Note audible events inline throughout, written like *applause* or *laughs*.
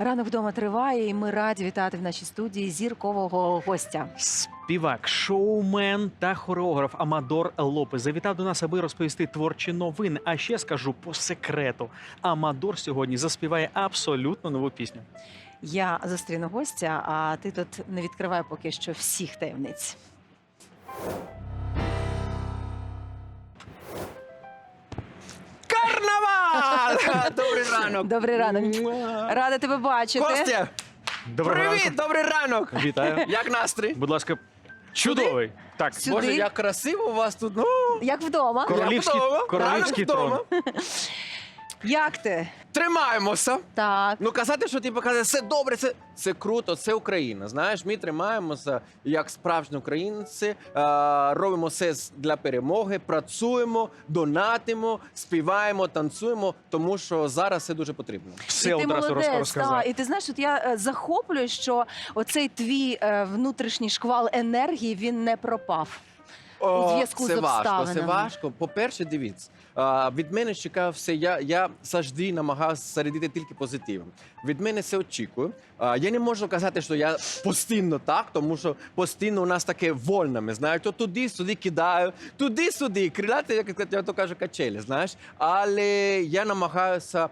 Ранок вдома триває, і ми раді вітати в нашій студії зіркового гостя. Співак, шоумен та хореограф Амадор Лопес завітав до нас, аби розповісти творчі новини. А ще скажу по секрету: Амадор сьогодні заспіває абсолютно нову пісню. Я зустріну гостя, а ти тут не відкривай поки що всіх таємниць. Добрий ранок! Добрий ранок. Рада тебе бачити. Костя, Доброго привіт! ранку. Добрий ранок! Вітаю. Як настрій? Будь ласка, чудовий. Так, Сюди. Боже, як красиво у вас тут. Ну, Як вдома? Кор- Королівський- вдома. королівський Ранок вдома. Як ти? Тримаємося. Так. Ну казати, що ти показати, все добре, це, це круто, це Україна. Знаєш, ми тримаємося як справжні українці, е, робимо все з- для перемоги, працюємо, донатимо, співаємо, танцюємо, тому що зараз це дуже потрібно. все і ти одразу молодець, та, і ти знаєш, от я е, захоплююсь, що оцей твій е, внутрішній шквал енергії він не пропав. У зв'язку це з важко, це важко. По-перше, дивіться, а, від мене чекав все. Я, я завжди намагався зарядити тільки позитивом. Від мене це очікую. А, я не можу казати, що я постійно так, тому що постійно у нас таке вольне. Ми знаєш, то туди, сюди кидаю, туди-сюди, крилати, як я то кажу, качелі, знаєш. Але я намагаюся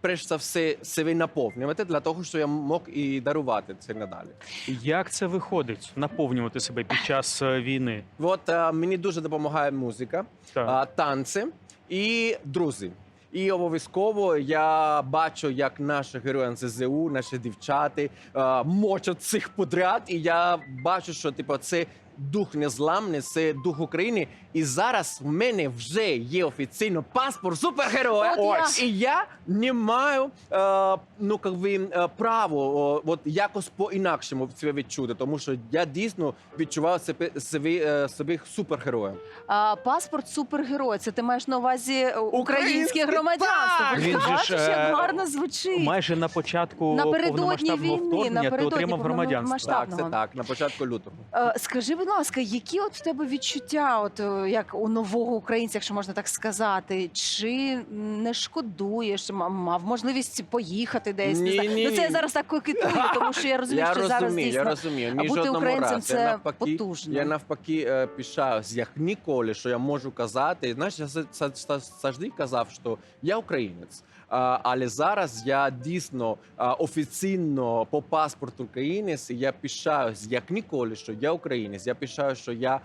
перш за все себе наповнювати для того, щоб я мог і дарувати це надалі. Як це виходить наповнювати себе під час е, війни? От а, мені дуже допомагає музика. Так. а, танці і друзі. І обов'язково я бачу, як наші герої НЗЗУ, наші дівчата а, мочать цих подряд. І я бачу, що типу, це дух незламний, це дух України. І зараз в мене вже є офіційно паспорт супергероя. От. Ось. І я не маю е, ну, как би, е, право о, от, якось по-інакшому це відчути, тому що я дійсно відчував себе, себе, е, себе супергероєм. А, паспорт супергерой. Це ти маєш на увазі е, українське громадянство. так! Він же ж, бачиш, е, як гарно звучить. Майже на початку Напередодні повномасштабного війни, вторгнення ти напередодні отримав громадянство. Так, це так, на початку лютого. Е, Скажи, будь ласка, які от в тебе відчуття, от е, як у нового українця, якщо можна так сказати, чи не шкодуєш, мав можливість поїхати десь? не Ні, знаю. ні, ну це я зараз так кокетую, тому що я розумію, я що розумію, зараз я дійсно. розумію. а бути українцем разу. це я навпаки, потужно. Я навпаки е, пишаюсь, як ніколи, що я можу казати. Знаєш, я за- за- за- завжди казав, що я українець. Але зараз я дійсно офіційно по паспорту українець. Я пишаюсь як ніколи, що я українець. Я пишаю, що я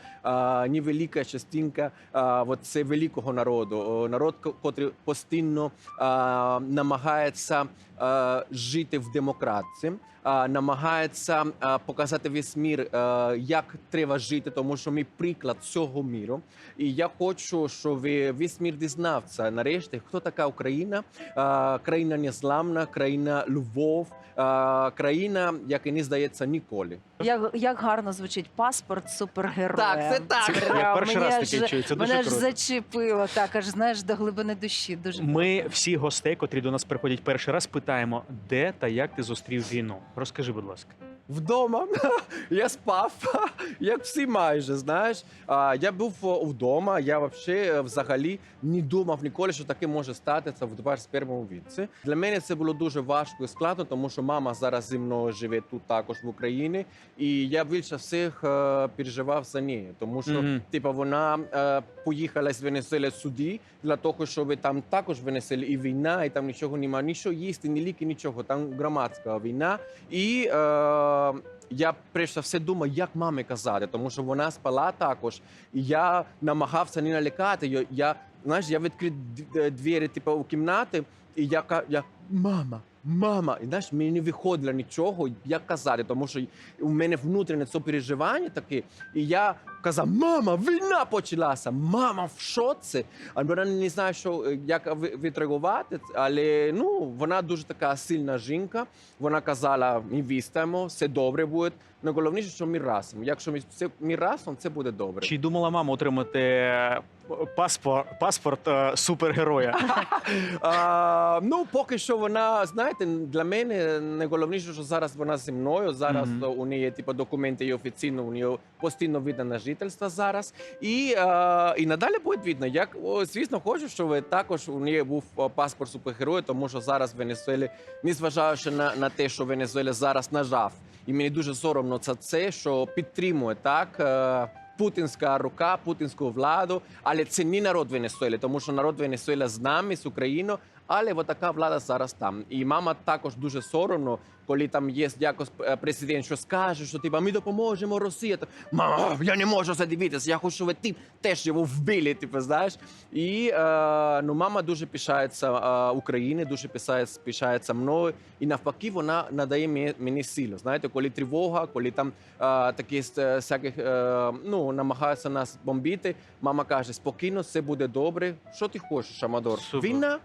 ні велика частинка от це великого народу. Народ, котрий постійно намагається жити в демократії. а, Намагається показати весь мір, як треба жити, тому що ми приклад цього міру. І я хочу, щоб весь мір дізнався нарешті, хто така Україна, країна незламна, країна любов, а, країна, яка не здається ніколи. Як, як гарно звучить паспорт супергероя. Так, це так. Це я перший мені раз таке чую. Це Мене дуже ж круто. зачепило, так аж знаєш до глибини душі. Дуже Ми всі гостей, котрі до нас приходять перший раз, питаємо, де та як ти зустрів війну. Розкажи, будь ласка. Вдома *laughs* я спав, *laughs* як всі майже. Знаєш, а, я був вдома. Я вообще, взагалі не думав ніколи, що таке може статися в 21 віці. Для мене це було дуже важко і складно, тому що мама зараз зі мною живе тут також в Україні, і я більше всіх е, переживав за неї, тому що Мгм. типу, вона е, поїхала з Венесуели сюди для того, щоб там також Венесуелі і війна, і там нічого немає, нічого їсти, ні ліки, нічого. Там громадська війна. І е, я прежде все думав, як мамі казати, тому що вона спала також. І я намагався не налякати. Я, знаєш, я відкрив д- двері, типу, у кімнати, і я, я мама. Мама, і знаєш, мені не виходило нічого, як казати, тому що у мене внутрішнє це переживання таке. І я казав: мама, війна почалася! Мама в шоці. А вона не знає, що е, як відреагувати. Але ну вона дуже така сильна жінка. Вона казала: ми вістаємо, все добре буде. Найголовніше, що ми разом. Якщо ми все ми разом, це буде добре. Чи думала мама отримати е, паспорт, паспорт е, супергероя? *laughs* А, ну, поки що вона, знаєш. Знаєте, для мене найголовніше, що зараз вона зі мною. Зараз Мгм. е, у неї типу, документи є офіційно, у неї постійно видно на жительство зараз. І, е, і надалі буде видно. Як звісно, хочу, щоб також у неї був паспорт супергероя, тому що зараз в Венесуелі, незважаючи на, на те, що Венесуеля зараз нажав, і мені дуже соромно за це, що підтримує так. е, Путінська рука, путінську владу, але це не народ Венесуели, тому що народ Венесуеля з нами, з Україною, але от така влада зараз там. І мама також дуже соромно, коли там є якось е, президент, що скаже, що типа ми допоможемо Росії. То, Мама, я не можу це дивитися, я хочу, щоб ти теж його вбили, типу, знаєш. І е, ну, мама дуже пишається е, Україні, дуже пишається, пишається мною. І навпаки, вона надає мені, мені силу. Знаєте, коли тривога, коли там е, такі е, всяких, е, ну, намагаються нас бомбити, мама каже, спокійно, все буде добре. Що ти хочеш, Амадор? Супер. Війна,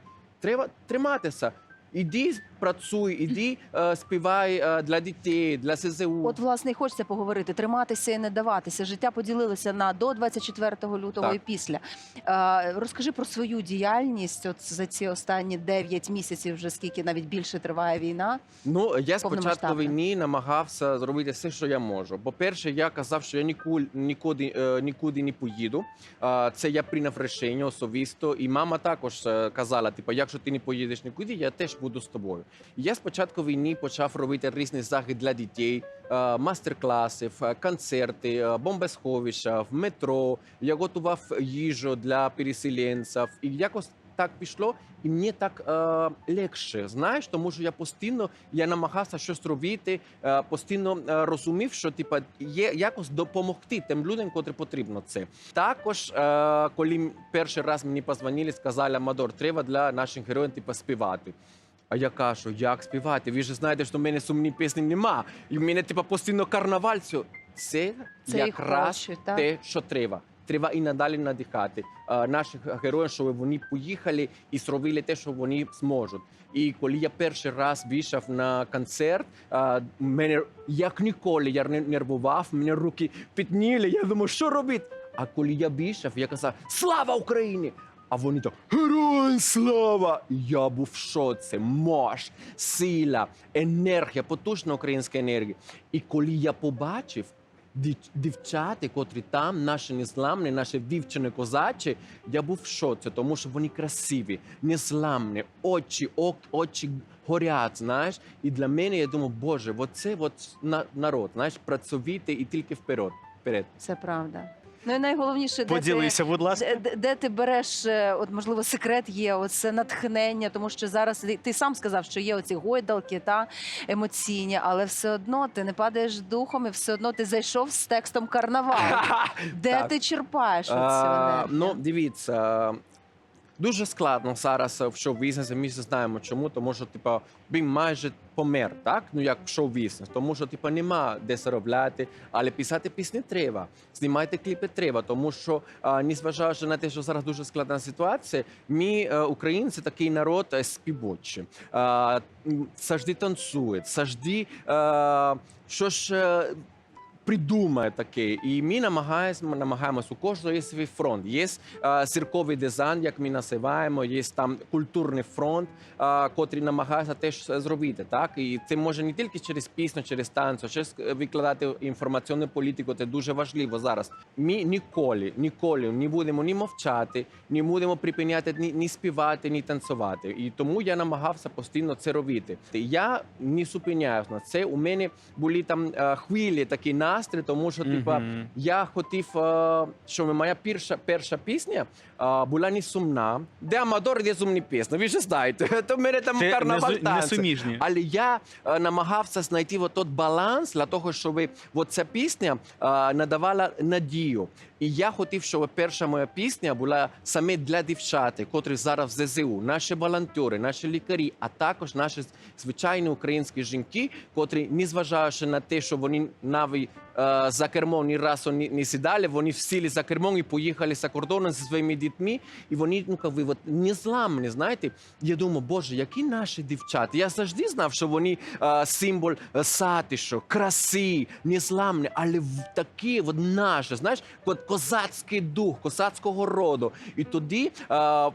треба триматися. Іди працюй, іди е, співай е, для дітей, для СЗУ. От, власне, і хочеться поговорити, триматися і не даватися. Життя поділилося на до 24 лютого Так. і після. Е, розкажи про свою діяльність от за ці останні 9 місяців, вже скільки навіть більше триває війна. Ну я спочатку війни намагався зробити все, що я можу. По-перше, я казав, що я нікуди нікуди, нікуди не поїду. Це я прийняв рішення особисто. І мама також казала: типу, якщо ти не поїдеш нікуди, я теж буду з тобою. Я спочатку війни почав робити різні заходи для дітей, е, мастер-класи, е, концерти, е, бомбосховища, в метро. Я готував їжу для переселенців. І якось так пішло, і мені так е, легше, знаєш, тому що я постійно я намагався щось робити, е, постійно е, розумів, що типа є якось допомогти тим людям, котрі потрібно це. Також, е, коли перший раз мені позвонили, сказали, Мадор, треба для наших героїв типа співати. А я кажу, як співати? Ви ж знаєте, що в мене сумні пісні нема. І в мене типа постійно карнаваль. Це, це, якраз хочуть, те, що треба. Треба і надалі надихати е, наших героїв, щоб вони поїхали і зробили те, що вони зможуть. І коли я перший раз вийшов на концерт, е, мене як ніколи я не нервував, мене руки підніли. Я думав, що робити? А коли я вийшов, я казав Слава Україні! А вони так Героям слава! Я був в шоці, мощ, сила, енергія, потужна українська енергія. І коли я побачив дівчата, котрі там, наші незламні, наші дівчини козачі, я був в шоці, тому що вони красиві, незламні, очі, ок, очі горять, знаєш. І для мене я думаю, боже, оце от на- народ, знаєш, працьовитий і тільки вперед. Це правда. Ну і найголовніше, де ти, Поділися, будь ласка. де, де- ти береш, е, от можливо, секрет є, оце натхнення, тому що зараз ти, сам сказав, що є оці гойдалки та емоційні, але все одно ти не падаєш духом, і все одно ти зайшов з текстом карнавал. *laughs* Де ти черпаєш ну, дивіться. Дуже складно зараз в шоу-бізнесі. Ми знаємо чому, тому що типа він майже помер, так? Ну як шоу-бізнес. Тому що типа нема де заробляти, але писати пісні треба, знімати кліпи треба. Тому що, незважаючи на те, що зараз дуже складна ситуація, ми, е, українці, такий народ е, м, завжди танцює, завжди е, що ж. Е, придумає таке. І ми намагаємося, намагаємось, у кожного є свій фронт. Є е, цирковий дизайн, як ми називаємо, є там культурний фронт, е, котрий намагається теж зробити. Так? І це може не тільки через пісню, через танцю, через е, викладати інформаційну політику. Це дуже важливо зараз. Ми ніколи, ніколи не будемо ні мовчати, не будемо припиняти ні, ні співати, ні танцювати. І тому я намагався постійно це робити. Я не зупиняюсь на це. У мене були там е, хвилі такі настрій, тому що типа. Мгм. Я хотів, е, щоб моя перша перша пісня е, була не сумна. Де Амадор, де сумні пісні. Ви ж знаєте, *laughs* то в мене там карнавал танці. Але я е, намагався знайти от баланс для того, щоб от ця пісня надавала надію. І я хотів, щоб перша моя пісня була саме для дівчат, котрі зараз в ЗСУ, наші волонтери, наші лікарі, а також наші звичайні українські жінки, котрі, незважаючи на те, що вони навіть за кермом ні разу не, не сідали, вони сіли за кермом і поїхали за кордоном зі своїми дітьми. І вони, ну, ви, от, незламні, знаєте. Я думаю, боже, які наші дівчата. Я завжди знав, що вони е, символ е, затишу, краси, незламні, але в такі, от наші, знаєш, от козацький дух, козацького роду. І тоді е,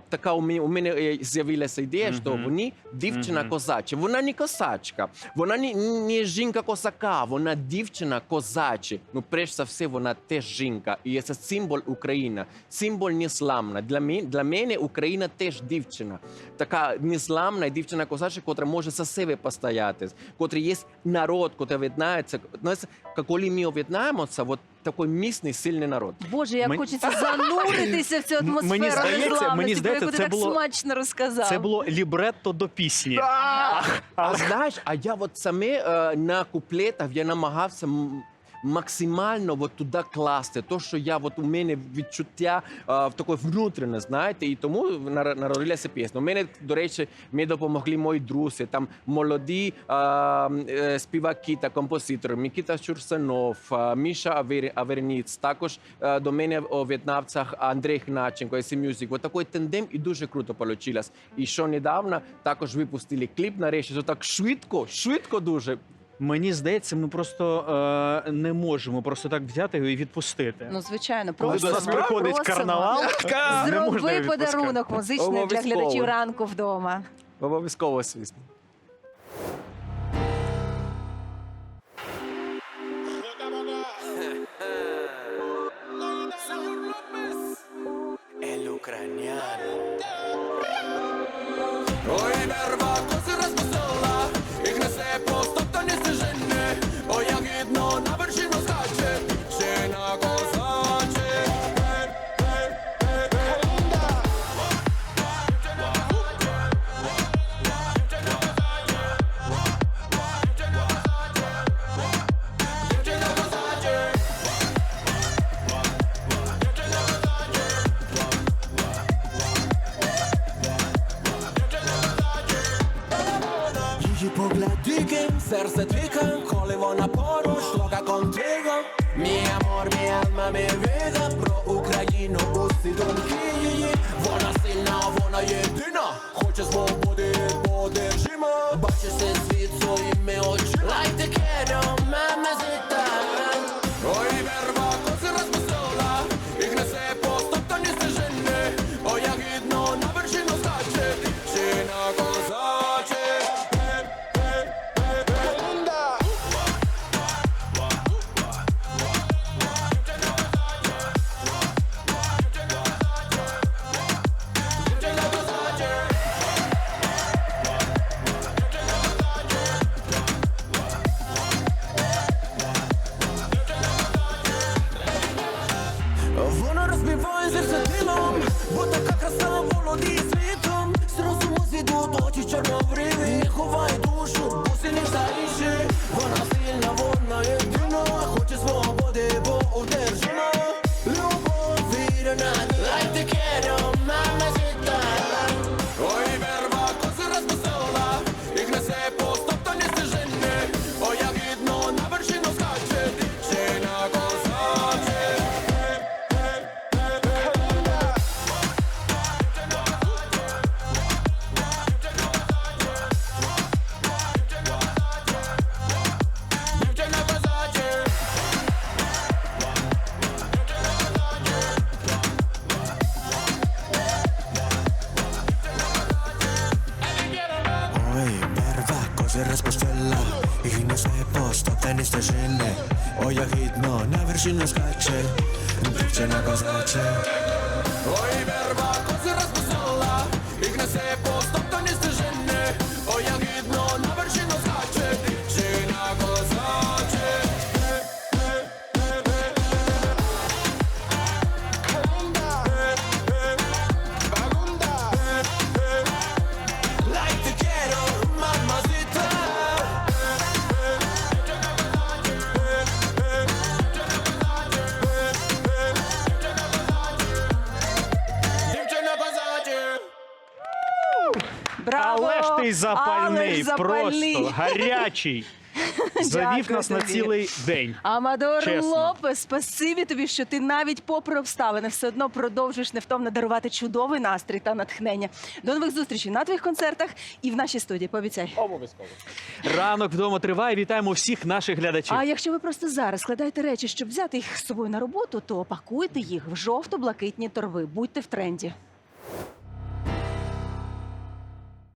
така у мене, у мене е, з'явилася ідея, що вони дівчина козача. Вона не козачка, вона не, не жінка козака, вона дівчина козача. Ну, перш за все, вона теж жінка. І це символ України, символ незламна. Для мене, для мене Україна теж дівчина. Така незламна дівчина козача, котра може за себе постояти, котрий є народ, котрий об'єднається. Знаєте, коли ми об'єднаємося, от такий міцний, сильний народ. Боже, як Мені- хочеться зануритися в цю *laughs* атмосферу мені здається- мені здається, ти це так було- смачно розказав. Це було лібретто до пісні. А знаєш, а я от саме е, на куплетах я намагався максимально от туди класти. То, що я от у мене відчуття е, в таке внутрішнє, знаєте, і тому нар- народилася пісня. У мене, до речі, мені допомогли мої друзі, там молоді е, е, співаки та композитори, Микита Чурсанов, Міша Авер- Аверніц, також е, до мене у В'єтнамцях Андрій Гначенко, SM Music. От такий тандем і дуже круто вийшло. І що недавно також випустили кліп нарешті, що так швидко, швидко дуже. Мені здається, ми просто е, не можемо просто так взяти його і відпустити. Ну, звичайно, Коли до нас приходить просимо. *laughs* карнавал, не можна Зроби відпускати. подарунок музичний для Обов'язково. глядачів ранку вдома. Обов'язково звісно. Гідно, на вершину скаче Дівчина козаче Запальний. просто *laughs* гарячий. Завів нас на тобі. цілий день. Амадор Чесно. Лопес, спасибі тобі, що ти навіть попри обставини все одно продовжуєш невтомно дарувати чудовий настрій та натхнення. До нових зустрічей на твоїх концертах і в нашій студії. Пообіцяй. Обов'язково. Ранок вдома триває. Вітаємо всіх наших глядачів. А якщо ви просто зараз складаєте речі, щоб взяти їх з собою на роботу, то пакуйте їх в жовто-блакитні торби. Будьте в тренді.